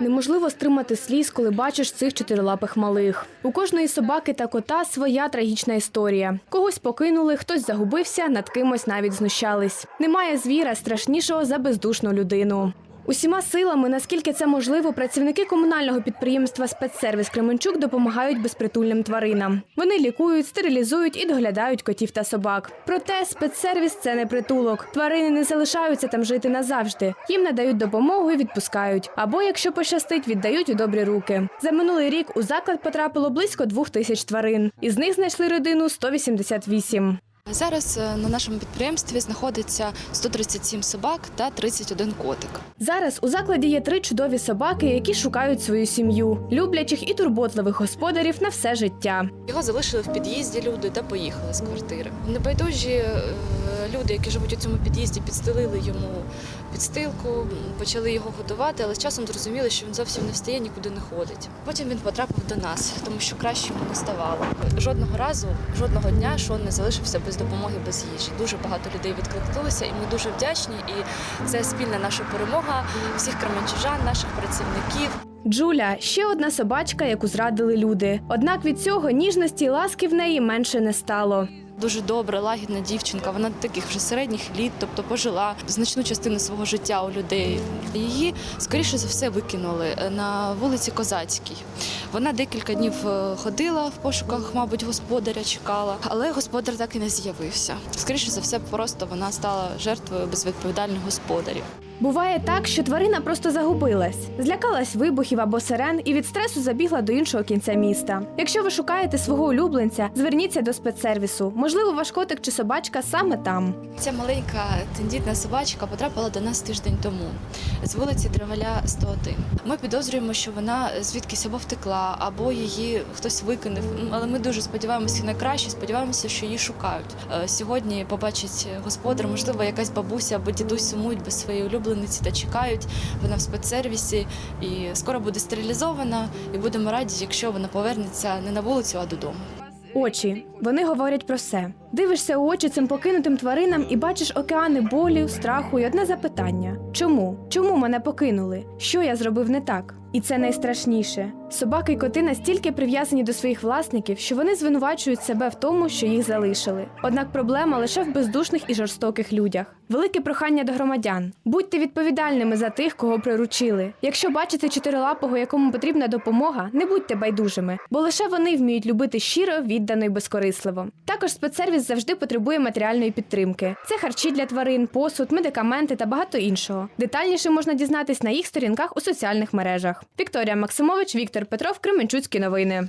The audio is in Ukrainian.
неможливо стримати сліз, коли бачиш цих чотирилапих малих. У кожної собаки та кота своя трагічна історія. Когось покинули, хтось загубився, над кимось навіть знущались. Немає звіра страшнішого за бездушну людину. Усіма силами, наскільки це можливо, працівники комунального підприємства Спецсервіс Кременчук допомагають безпритульним тваринам. Вони лікують, стерилізують і доглядають котів та собак. Проте спецсервіс це не притулок. Тварини не залишаються там жити назавжди. Їм надають допомогу і відпускають. Або, якщо пощастить, віддають у добрі руки. За минулий рік у заклад потрапило близько двох тисяч тварин. Із них знайшли родину 188. Зараз е, на нашому підприємстві знаходиться 137 собак та 31 котик. Зараз у закладі є три чудові собаки, які шукають свою сім'ю, люблячих і турботливих господарів на все життя. Його залишили в під'їзді люди та поїхали з квартири. Небайдужі е, люди, які живуть у цьому під'їзді, підстелили йому підстилку, почали його годувати, але з часом зрозуміли, що він зовсім не встає, нікуди не ходить. Потім він потрапив до нас, тому що краще йому не ставало. Жодного разу, жодного дня Шон не залишився без допомоги, без їжі. Дуже багато людей відкликнулося, і ми дуже вдячні. І це спільна наша перемога всіх кременчужан, наших працівників. Джуля ще одна собачка, яку зрадили люди. Однак від цього ніжності і ласки в неї менше не стало. Дуже добра, лагідна дівчинка. Вона таких вже середніх літ, тобто пожила значну частину свого життя у людей. Її скоріше за все викинули е, на вулиці Козацькій. Вона декілька днів е, ходила в пошуках, мабуть, господаря чекала, але господар так і не з'явився. Скоріше за все, просто вона стала жертвою безвідповідальних господарів. Буває так, що тварина просто загубилась, злякалась вибухів або сирен і від стресу забігла до іншого кінця міста. Якщо ви шукаєте свого улюбленця, зверніться до спецсервісу. Можливо, ваш котик чи собачка саме там. Ця маленька тендітна собачка потрапила до нас тиждень тому з вулиці Драгаля 101. Ми підозрюємо, що вона звідкись або втекла, або її хтось викинув. Але ми дуже сподіваємося на краще, сподіваємося, що її шукають. Е, Сьогодні побачить господар, можливо, якась бабуся або дідусь сумують без своєї улюблениці та чекають. Вона в спецсервісі і скоро буде стерилізована. І будемо раді, якщо вона повернеться не на вулицю, а додому. Очі вони говорять про все. Дивишся у очі цим покинутим тваринам і бачиш океани болю, страху і одне запитання: чому? Чому мене покинули? Що я зробив не так? І це найстрашніше. Собаки й коти настільки прив'язані до своїх власників, що вони звинувачують себе в тому, що їх залишили. Однак проблема лише в бездушних і жорстоких людях. Велике прохання до громадян: будьте відповідальними за тих, кого приручили. Якщо бачите чотирилапого, якому потрібна допомога, не будьте байдужими, бо лише вони вміють любити щиро, віддано і безкорисливо. Також спецсервіс завжди потребує матеріальної підтримки. Це харчі для тварин, посуд, медикаменти та багато іншого. Детальніше можна дізнатись на їх сторінках у соціальних мережах. Вікторія Максимович, Віктор Петров, Кременчуцькі новини.